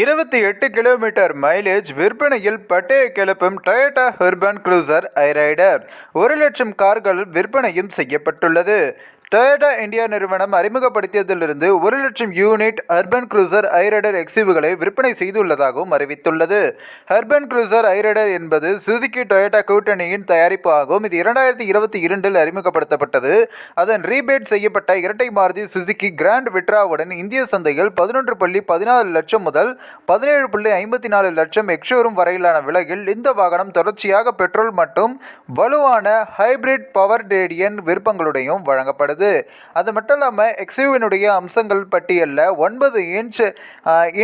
இருபத்தி எட்டு kilometre mileage விற்பனையில் பட்டய கிளப்பும் டொயோட்டா ஹெர்பன் க்ரூசர் ஐரைடர் ஒரு லட்சம் கார்கள் விற்பனையும் செய்யப்பட்டுள்ளது. டொயோட்டா இந்தியா நிறுவனம் அறிமுகப்படுத்தியதிலிருந்து ஒரு லட்சம் யூனிட் அர்பன் க்ரூசர் ஐரைடர் எக்ஸிவுகளை விற்பனை செய்துள்ளதாகவும் அறிவித்துள்ளது. அர்பன் க்ரூசர் ஐரைடர் என்பது சுசுகி டொயோட்டா கூட்டணியின் தயாரிப்பு ஆகும். இது இரண்டாயிரத்தி இருபத்தி இரண்டில் அறிமுகப்படுத்தப்பட்டது. அதன் ரீபேட் செய்யப்பட்ட இரட்டை மாருதி சுசுகி கிராண்ட் விட்ராவுடன் இந்திய சந்தையில் பதினொன்று புள்ளி பதினாலு லட்சம் முதல் பதினேழு புள்ளி ஐம்பத்தி நாலு லட்சம் எக்ஷோரூம் வரையிலான விலையில் இந்த வாகனம் தொடர்ச்சியாக பெட்ரோல் மற்றும் வலுவான ஹைபிரிட் பவர் ரேடியன் விருப்பங்களுடையும் வழங்கப்படுது. அது மட்டும் இல்லாமல் எக்ஸ்யூவினுடைய அம்சங்கள் பட்டியலில் ஒன்பது இன்ச்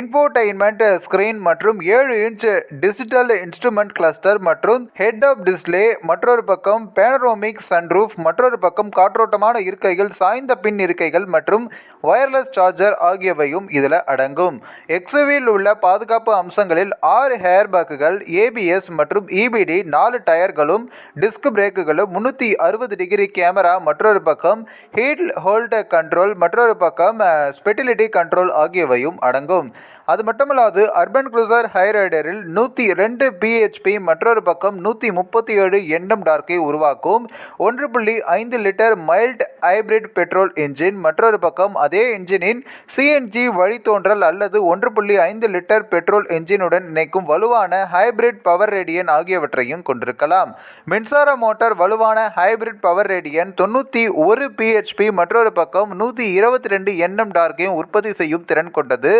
இன்ஃபோடைன்மெண்ட் ஸ்க்ரீன் மற்றும் ஏழு இன்ச் டிஜிட்டல் இன்ஸ்ட்ருமெண்ட் கிளஸ்டர் மற்றும் ஹெட் ஆஃப் டிஸ்ப்ளே மற்றொரு பக்கம் பேனரோமிக் சன்ரூஃப் மற்றொரு பக்கம் காற்றோட்டமான இருக்கைகள் சாய்ந்த பின் இருக்கைகள் மற்றும் வயர்லெஸ் சார்ஜர் ஆகியவையும் இதில் அடங்கும். எக்ஸுவில் உள்ள பாதுகாப்பு அம்சங்களில் ஆறு ஹேர் பேக்குகள் ஏபிஎஸ் மற்றும் இபிடி நாலு டயர்களும் டிஸ்க் பிரேக்குகளும் முந்நூற்றி அறுபது டிகிரி கேமரா மற்றொரு பக்கம் ஹீட் ஹோல்டர் கண்ட்ரோல் மற்றொரு பக்கம் uh, ஸ்பெட்டிலிட்டி கண்ட்ரோல் ஆகியவையும் அடங்கும். அது மட்டுமல்லாது அர்பன் க்ரூசர் ஹைரைடரில் நூற்றி ரெண்டு பிஹெச்பி மற்றொரு பக்கம் நூற்றி முப்பத்தி ஏழு எண்ணம் டார்க்கை உருவாக்கும். ஒன்று புள்ளி ஐந்து litre mild hybrid petrol engine மற்றொரு பக்கம் அதே என்ஜினின் சிஎன்ஜி வழித்தோன்றல் அல்லது ஒன்று புள்ளி ஐந்து லிட்டர் பெட்ரோல் என்ஜினுடன் இணைக்கும் வலுவான ஹைபிரிட் பவர் ரேடியன் ஆகியவற்றையும் கொண்டிருக்கலாம். மின்சார மோட்டார் வலுவான ஹைபிரிட் பவர் ரேடியன் தொண்ணூற்றி ஒரு பிஹெச்பி மற்றொரு பக்கம் நூற்றி இருபத்தி ரெண்டு எண்ணம் டார்க்கையும் உற்பத்தி செய்யும் திறன் கொண்டது.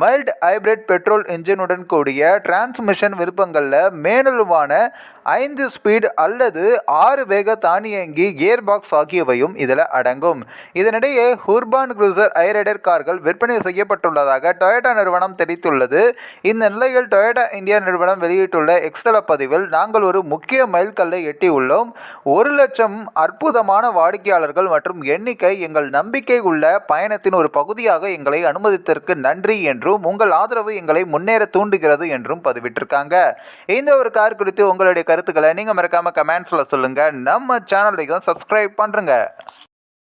மைல்ட் ஹைபிரிட் பெட்ரோல் இன்ஜினுடன் கூடிய டிரான்ஸ்மிஷன் விருப்பங்களில் மேலுவான ஐந்து ஸ்பீட் அல்லது ஆறு வேக தானியங்கி கியர் பாக்ஸ் ஆகியவையும் இதில் அடங்கும். இதனிடையே ஹூர்பான் க்ரூசர் ஐரைடர் கார்கள் விற்பனை செய்யப்பட்டுள்ளதாக டொயோட்டா நிறுவனம் தெரிவித்துள்ளது. இந்த நிலையில் டொயோட்டா இந்தியா நிறுவனம் வெளியிட்டுள்ள எக்ஸ்தல பதிவில் நாங்கள் ஒரு முக்கிய மைல்கல்லை எட்டியுள்ளோம். ஒரு லட்சம் அற்புதமான வாடிக்கையாளர்கள் மற்றும் எண்ணிக்கை எங்கள் நம்பிக்கை உள்ள பயணத்தின் ஒரு பகுதியாக எங்களை அனுமதித்ததற்கு நன்றி என்றும் உங்கள் ஆதரவு எங்களை முன்னேற தூண்டுகிறது என்றும் பதிவிட்டிருக்காங்க. இந்த ஒரு கார் குறித்து உங்களுடைய கருத்துக்களை நீங்கள் மறக்காமல் கமெண்ட்ஸில் சொல்லுங்கள் நம்ம சேனலையும் சப்ஸ்கிரைப் பண்ணுறங்க